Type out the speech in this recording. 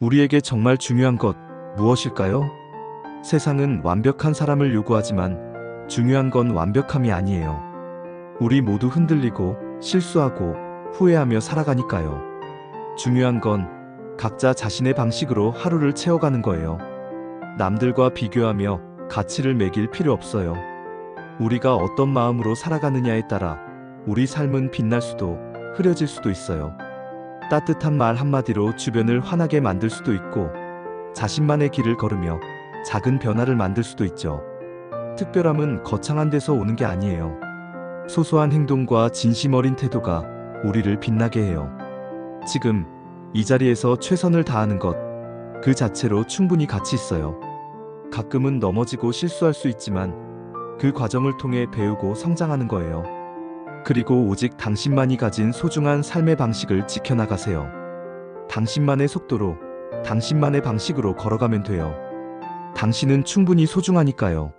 우리에게 정말 중요한 것 무엇일까요? 세상은 완벽한 사람을 요구하지만 중요한 건 완벽함이 아니에요. 우리 모두 흔들리고 실수하고 후회하며 살아가니까요. 중요한 건 각자 자신의 방식으로 하루를 채워가는 거예요. 남들과 비교하며 가치를 매길 필요 없어요. 우리가 어떤 마음으로 살아가느냐에 따라 우리 삶은 빛날 수도 흐려질 수도 있어요. 따뜻한 말 한마디로 주변을 환하게 만들 수도 있고 자신만의 길을 걸으며 작은 변화를 만들 수도 있죠. 특별함은 거창한 데서 오는 게 아니에요. 소소한 행동과 진심 어린 태도가 우리를 빛나게 해요. 지금 이 자리에서 최선을 다하는 것, 그 자체로 충분히 가치 있어요. 가끔은 넘어지고 실수할 수 있지만 그 과정을 통해 배우고 성장하는 거예요. 그리고 오직 당신만이 가진 소중한 삶의 방식을 지켜나가세요. 당신만의 속도로, 당신만의 방식으로 걸어가면 돼요. 당신은 충분히 소중하니까요.